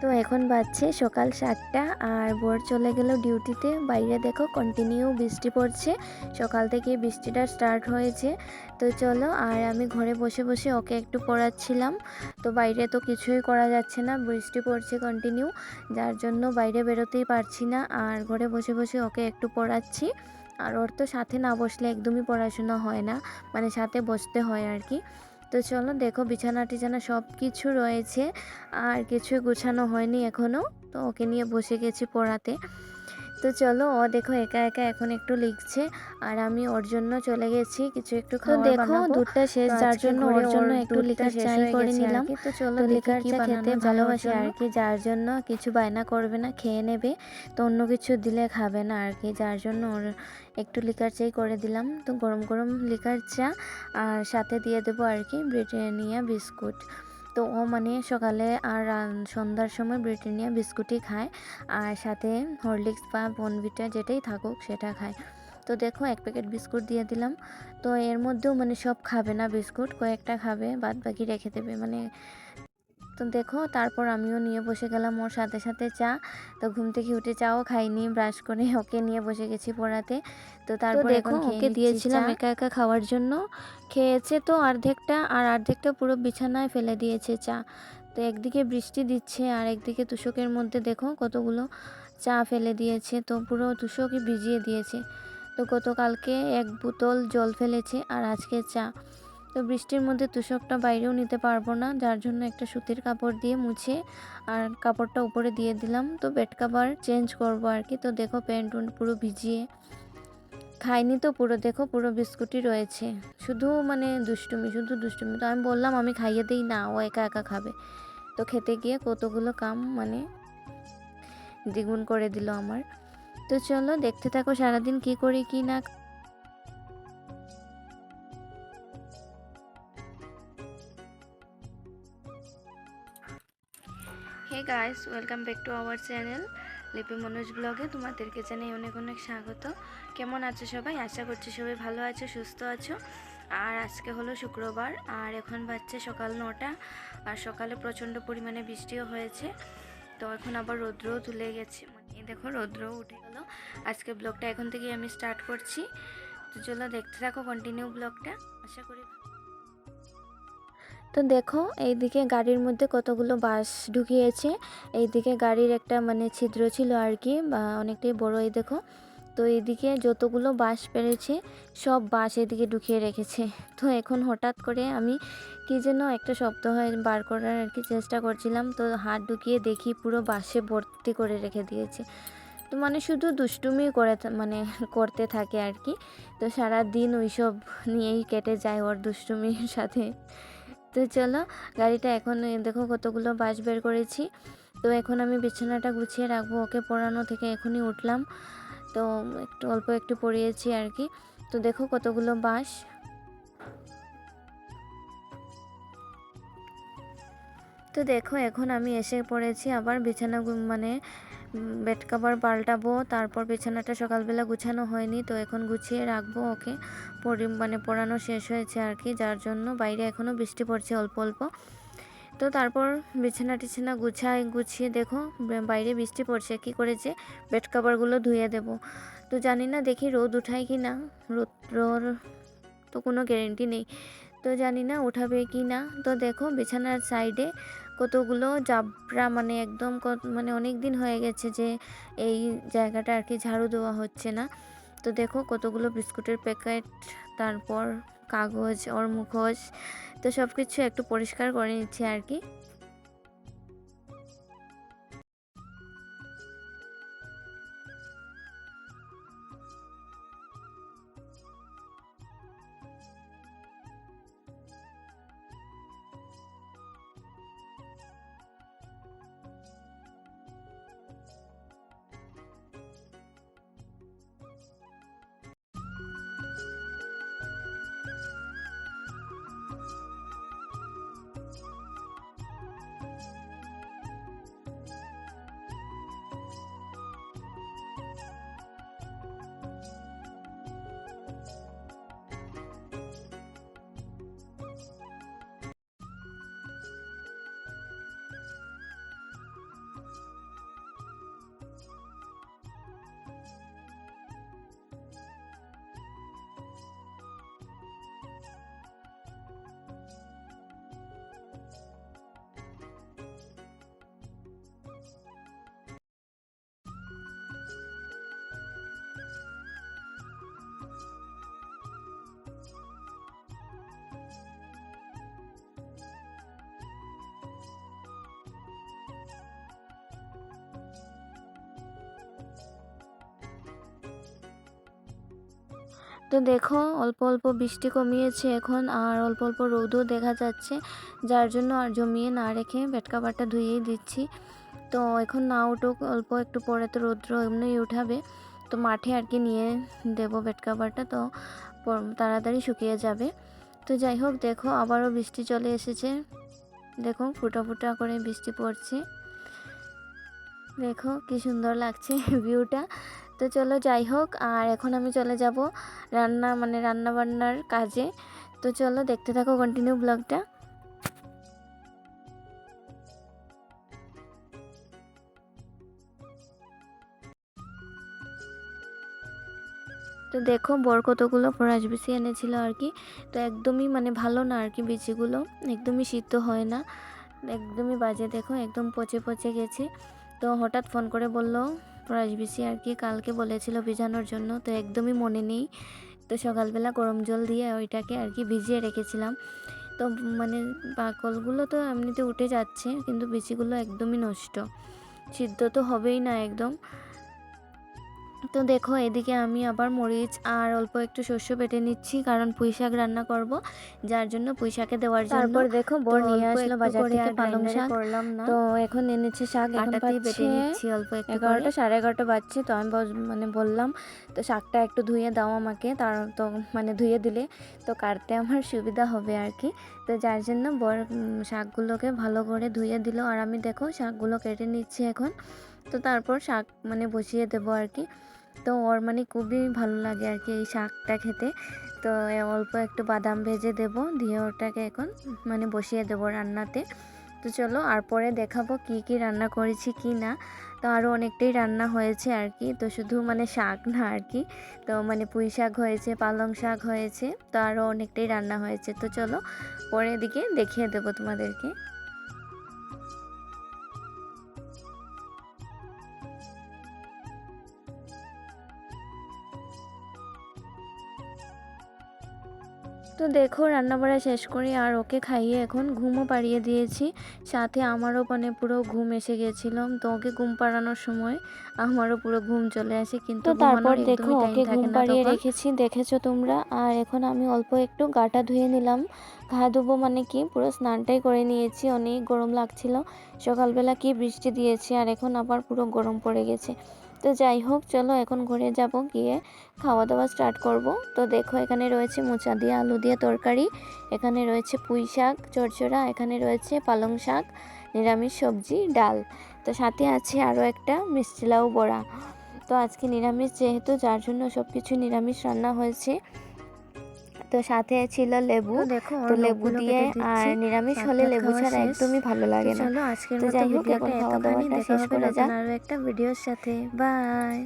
তো এখন বাজছে সকাল সাতটা আর বর চলে গেল ডিউটিতে। বাইরে দেখো কন্টিনিউ বৃষ্টি পড়ছে। সকাল থেকে বৃষ্টিটা স্টার্ট হয়েছে। তো চলো, আর আমি ঘরে বসে বসে ওকে একটু পড়াচ্ছিলাম। তো বাইরে তো কিছুই করা যাচ্ছে না, বৃষ্টি পড়ছে কন্টিনিউ যার জন্য বাইরে বেরোতেই পারছি না, আর ঘরে বসে বসে ওকে একটু পড়াচ্ছি। আর ওর তো সাথে না বসলে একদমই পড়াশোনা হয় না মানে সাথে বসতে হয় আর কি। তো চলো দেখো বিছানা টিছানা সব কিছু রয়েছে। আর কিছু গোছানো হয়নি এখনও তো ওকে নিয়ে বসে গেছি পড়াতে। তো চলো ও দেখো একা একা এখন একটু লিখছে আর আমি ওর জন্য চলে গেছি কিছু একটু খাবার দেখো দুধটা শেষ যার জন্য ওর জন্য একটু দুধটা শেষ চাই করে নিলাম। তো চলো কি চা খেতে ভালোবাসে আর কি যার জন্য কিছু বায়না করবে না খেয়ে নেবে। তো অন্য কিছু দিলে খাবে না আর কি যার জন্য ওর একটু লিকার চাই করে দিলাম। তো গরম গরম লিকার চা আর সাথে দিয়ে দেবো আর কি ব্রিটানিয়া বিস্কুট। তো ও মানে সকালে আর সন্ধ্যার সময় ব্রিটানিয়া বিস্কুটই খায় আর সাথে হরলিক্স বা বনভিটা যেটাই থাকুক সেটা খায়। তো দেখো এক প্যাকেট বিস্কুট দিয়ে দিলাম। তো এর মধ্যেও মানে সব খাবে না বিস্কুট, কয়েকটা খাবে বাদ বাকি রেখে দেবে। মানে তো দেখো তারপর আমিও নিয়ে বসে গেলাম ওর সাথে সাথে চা। তো ঘুম থেকে উঠে চাও খাইনি ব্রাশ করে ওকে নিয়ে বসে গেছি পড়াতে। তো তারপর দেখো, ওকে দিয়েছিলাম একা একা খাওয়ার জন্য। খেয়েছে তো অর্ধেকটা আর অর্ধেকটা পুরো বিছানায় ফেলে দিয়েছে চা। তো একদিকে বৃষ্টি দিচ্ছে আর একদিকে তুষকের মধ্যে দেখো কতগুলো চা ফেলে দিয়েছে। তো পুরো তুষকই ভিজিয়ে দিয়েছে। তো গতকালকে এক বোতল জল ফেলেছে আর আজকে চা। তো বৃষ্টির মধ্যে তুষকটা বাইরেও নিতে পারব না, যার জন্য একটা সুতির কাপড় দিয়ে মুছে আর কাপড়টা উপরে দিয়ে দিলাম। তো বেড কাভার চেঞ্জ করব আর কি। তো দেখো প্যান্ট পুরো ভিজিয়ে খাইনি তো পুরো, দেখো পুরো বিস্কুটই রয়েছে। শুধু মানে দুষ্টুমি, শুধু দুষ্টুমি। তো আমি বললাম আমি খাইয়ে দিই না, ও একা একা খাবে। তো খেতে গিয়ে কতগুলো কাম মানে দ্বিগুণ করে দিল আমার। তো চলো দেখতে থাকো সারাদিন কি করি কি না hey guys welcome back to our channel Lipi Manoj ব্লগে তোমাদেরকে জানাই অনেক অনেক স্বাগত। কেমন আছো সবাই? আশা করছি সবাই ভালো আছো, সুস্থ আছো। আর আজকে হলো শুক্রবার, আর এখন বাজছে সকাল নটা, আর সকালে প্রচণ্ড পরিমাণে বৃষ্টিও হয়েছে। তো এখন আবার রৌদ্রও তুলে গেছে। মানে দেখো, রৌদ্রও উঠে গেল। আজকে ব্লগটা এখন থেকে আমি স্টার্ট করছি। তো চলো দেখতে থাকো কন্টিনিউ ব্লগটা আশা করি তো দেখো, এইদিকে গাড়ির মধ্যে কতগুলো বাস ঢুকিয়েছে। এইদিকে গাড়ির একটা মানে ছিদ্র ছিল আর কি, বা অনেকটাই বড় এই দেখো। তো এইদিকে যতগুলো বাস পেরেছে, সব বাস এদিকে ঢুকিয়ে রেখেছে। তো এখন হঠাৎ করে আমি কি যেন একটা শব্দ হয় বার করার আর কি চেষ্টা করছিলাম। তো হাত ঢুকিয়ে দেখি পুরো বাসে ভর্তি করে রেখে দিয়েছে। তো মানে শুধু দুষ্টুমি করে মানে করতে থাকে আর কি। তো সারা দিন ওইসব নিয়েই কেটে যায় ওর দুষ্টুমির সাথে। তো চলো। গাড়িটা এখন দেখো কতগুলো বাস বের করেছি। তো এখন আমি বিছানাটা গুছিয়ে রাখব, ওকে পড়ানো থেকে এখনই উঠলাম। তো একটু অল্প একটু পড়িয়েছি আর কি। তো দেখো কতগুলো বাস তো দেখো, এখন আমি এসে পড়েছি আবার বিছানা মানে বেড কাভার পাল্টাবো। তারপর বিছানাটা সকালবেলা গুছানো হয়নি, তো এখন গুছিয়ে রাখব ওকে। পরি মানে পড়ানো শেষ হয়েছে আর কি, যার জন্য বাইরে এখনও বৃষ্টি পড়ছে অল্প অল্প। তো তারপর বিছানা টিছানা গুছাই, গুছিয়ে দেখো বাইরে বৃষ্টি পড়ছে, কি করেছে? বেড কাভারগুলো ধুয়ে দেব। তো জানি না দেখি রোদ উঠায় কি না রোদ তো কোনো গ্যারেন্টি নেই। তো জানি না ওঠাবে কি না। তো দেখো বিছানার সাইডে কতগুলো জাবরা মানে একদম মানে অনেক দিন হয়ে গেছে যে এই জায়গাটা আর কি ঝাড়ু দেওয়া হচ্ছে না। তো দেখো কতগুলো বিস্কুটের প্যাকেট, তারপর কাগজ ওর মুখোশ তো সব কিছু একটু পরিষ্কার করে নিচ্ছি আর কি। তো দেখো, অল্প অল্প বৃষ্টি কমিয়েছে এখন, আর অল্প অল্প রোদও দেখা যাচ্ছে। যার জন্য আর জমিয়ে না রেখে বেটকাবারটা ধুয়েই দিচ্ছি। তো এখন না উঠুক, অল্প একটু পরে তো রৌদ্র এমনিই উঠাবে। তো মাঠে আর কি নিয়ে দেবো বেটকাবারটা তো তাড়াতাড়ি শুকিয়ে যাবে। তো যাই হোক, দেখো আবারও বৃষ্টি চলে এসেছে। দেখো ফুটা ফুটা করে বৃষ্টি পড়ছে। দেখো কি সুন্দর লাগছে ভিউটা। তো চলো যাই হোক, আর এখন আমি চলে যাব রান্না মানে রান্না বান্নার কাজে। তো চলো দেখতে থাকো কন্টিনিউ ব্লগটা তো দেখো বর কতগুলো ফরাস বিচি এনেছিল আর কি। তো একদমই মানে ভালো না আর কি বিচিগুলো, একদমই সিদ্ধ হয় না। একদমই বাজে, দেখো একদম পচে পচে গেছে। তো হঠাৎ ফোন করে বলল ফরাস বিচি আর কি কালকে বলেছিল ভিজানোর জন্য, তো একদমই মনে নেই। তো সকালবেলা গরম জল দিয়ে ওইটাকে আর কি ভিজিয়ে রেখেছিলাম। তো মানে পাকলগুলো তো এমনিতে উঠে যাচ্ছে, কিন্তু বিচিগুলো একদমই নষ্ট। সিদ্ধ তো হবেই না একদম। তো দেখো এদিকে আমি আবার মরিচ আর অল্প একটু শস্য বেটে নিচ্ছি কারণ পুঁই শাক রান্না করব যার জন্য পুঁই শাকে দেওয়ার জন্য। তারপর দেখো বর নিয়ে আসলো বাজার থেকে পালং শাক। করলাম না। তো এখন এনেছে শাক এখন বেটে নিচ্ছি অল্প একটু করে। এগারোটা সাড়ে এগারোটা বাজছে তো আমি মানে বললাম তো শাকটা একটু ধুয়ে দাও আমাকে তার তো মানে ধুয়ে দিলে তো কাটতে আমার সুবিধা হবে আর কি। তো যার জন্য বর শাকগুলোকে ভালো করে ধুয়ে দিল। আর আমি দেখো শাকগুলো কেটে নিচ্ছি এখন। তো তারপর শাক মানে বসিয়ে দেবো আর কি। তো ওর মানে খুবই ভালো লাগে আর কি এই শাকটা খেতে। তো অল্প একটু বাদাম ভেজে দেব, দিয়ে ওটাকে এখন মানে বসিয়ে দেবো রান্নাতে। তো চলো আর পরে দেখাবো কি কি রান্না করেছি কি না। তো আরও অনেকটাই রান্না হয়েছে আর কি। তো শুধু মানে শাক না আর কি। তো মানে পুঁই শাক হয়েছে, পালং শাক হয়েছে, তো আরও অনেকটাই রান্না হয়েছে। তো চলো পরের দিকে দেখিয়ে দেবো তোমাদেরকে। তো দেখো রান্নাবাড়া শেষ করে আর ওকে খাইয়ে এখন ঘুমও পাড়িয়ে দিয়েছি। সাথে আমারও মানে পুরো ঘুম এসে গেছিলাম তো ওকে ঘুম পাড়ানোর সময় আমারও পুরো ঘুম চলে আসে। কিন্তু তারপর দেখো ওকে ঘুম পাড়িয়ে রেখেছি দেখেছ তোমরা? আর এখন আমি অল্প একটু গাটা ধুয়ে নিলাম। ঘা ধুবো মানে কি? পুরো স্নানটাই করে নিয়েছি অনেক গরম লাগছিল। সকালবেলা কি বৃষ্টি দিয়েছে আর এখন আবার পুরো গরম পড়ে গেছে। তো যাই হোক, চলো এখন ঘুরে যাব, গিয়ে খাওয়া দাওয়া স্টার্ট করব। তো দেখো, এখানে রয়েছে মোচা দিয়ে আলু দিয়ে তরকারি, এখানে রয়েছে পুঁই শাক, চড়চড়া, এখানে রয়েছে পালং শাক, নিরামিষ সবজি, ডাল। তো সাথে আছে আরও একটা মিষ্টি লাউ বড়া। তো আজকে নিরামিষ যেহেতু, যার জন্য সব কিছু নিরামিষ রান্না হয়েছে। তো সাথে ছিল লেবু। তো দেখো তো লেবু দিয়ে আর নিরামিষ হলে লেবু ছাড়া একদমই ভালো লাগে না। তো মতো যাই হোক, ভিডিওটা এখন খাওয়া দাওয়াটা শেষ করে যাক। আরও একটা ভিডিওর সাথে। বাই।